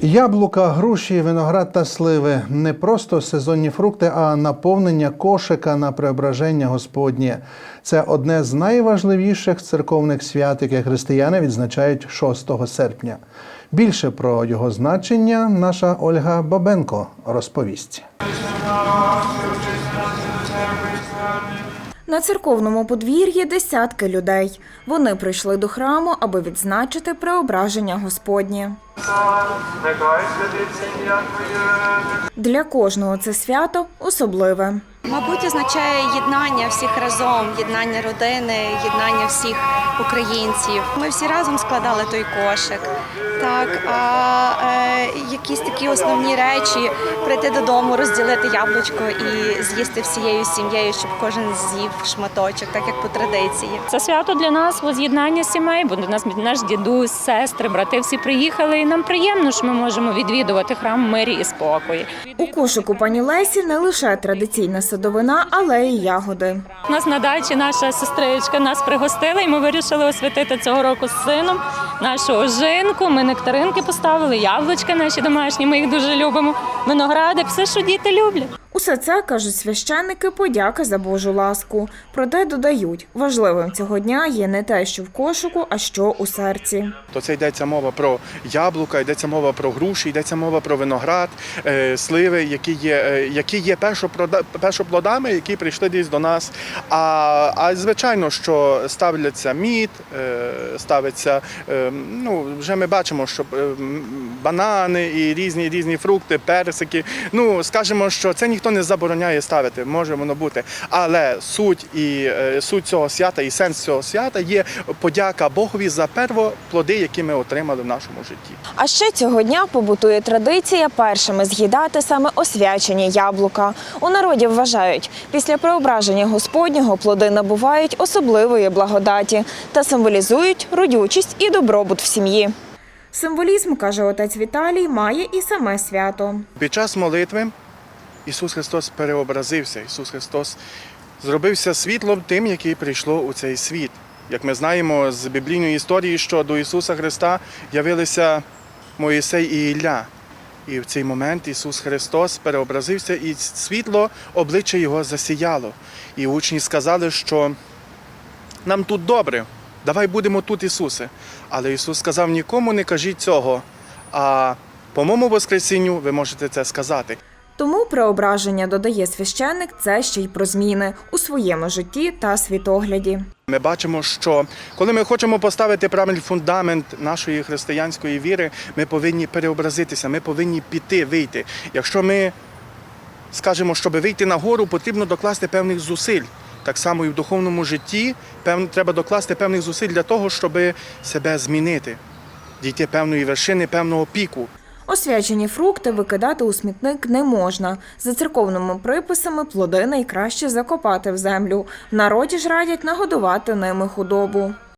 Яблука, груші, виноград та сливи не просто сезонні фрукти, а наповнення кошика на преображення Господнє. Це одне з найважливіших церковних свят, яке християни відзначають 6 серпня. Більше про його значення наша Ольга Бабенко розповість. На церковному подвір'ї десятки людей. Вони прийшли до храму, аби відзначити преображення Господнє. Для кожного це свято особливе. Мабуть, означає єднання всіх разом, єднання родини, єднання всіх українців. Ми всі разом складали той кошик. Так, а е, якісь такі основні речі прийти додому, розділити яблучко і з'їсти всією сім'єю, щоб кожен з'їв шматочок, так як по традиції. Це свято для нас воз'єднання сімей, бо до нас наш дідусь, сестри, брати всі приїхали. І нам приємно, що ми можемо відвідувати храм мирі і спокої. У кошику пані Лесі не лише традиційна садовина, але й ягоди. У нас на дачі наша сестричка нас пригостила, і ми вирішили освятити цього року з сином нашу ожинку. Ми нектаринки поставили, яблучка наші домашні. Ми їх дуже любимо. Виногради, все, що діти люблять. Усе це кажуть священники, подяка за Божу ласку. Проте додають, важливим цього дня є не те, що в кошику, а що у серці. То це йдеться мова про яблука, йдеться мова про груші, йдеться мова про виноград, е, сливи, які є, е, які є першоплодами, які прийшли десь до нас. А, а звичайно, що ставляться мід, е, ставиться, ну вже ми бачимо, що банани і різні різні фрукти, персики. Ну скажімо, що це ніхто не забороняє ставити, може воно бути. Але суть і е, суть цього свята, і сенс цього свята є подяка Богові за первоплоди, які ми отримали в нашому житті. А ще цього дня побутує традиція першими з'їдати саме освячені яблука. У народі вважають, після преображення Господнього плоди набувають особливої благодаті та символізують родючість і добробут в сім'ї. Символізм, каже отець Віталій, має і саме свято. Під час молитви Ісус Христос переобразився. Ісус Христос зробився світлом тим, який прийшло у цей світ. Як ми знаємо з біблійної історії, що до Ісуса Христа явилися Моїсей і Ілля. І в цей момент Ісус Христос переобразився, і світло обличчя Його засіяло. І учні сказали, що нам тут добре, давай будемо тут, Ісусе. Але Ісус сказав: нікому не кажіть цього. А по моєму Воскресінню ви можете це сказати. Тому преображення, додає священник, це ще й про зміни у своєму житті та світогляді. Ми бачимо, що коли ми хочемо поставити правильний фундамент нашої християнської віри, ми повинні переобразитися, ми повинні піти, вийти. Якщо ми скажемо, щоб вийти на гору, потрібно докласти певних зусиль. Так само і в духовному житті треба докласти певних зусиль для того, щоб себе змінити, дійти певної вершини, певного піку. Освячені фрукти викидати у смітник не можна. За церковними приписами плоди найкраще закопати в землю. В народі ж радять нагодувати ними худобу.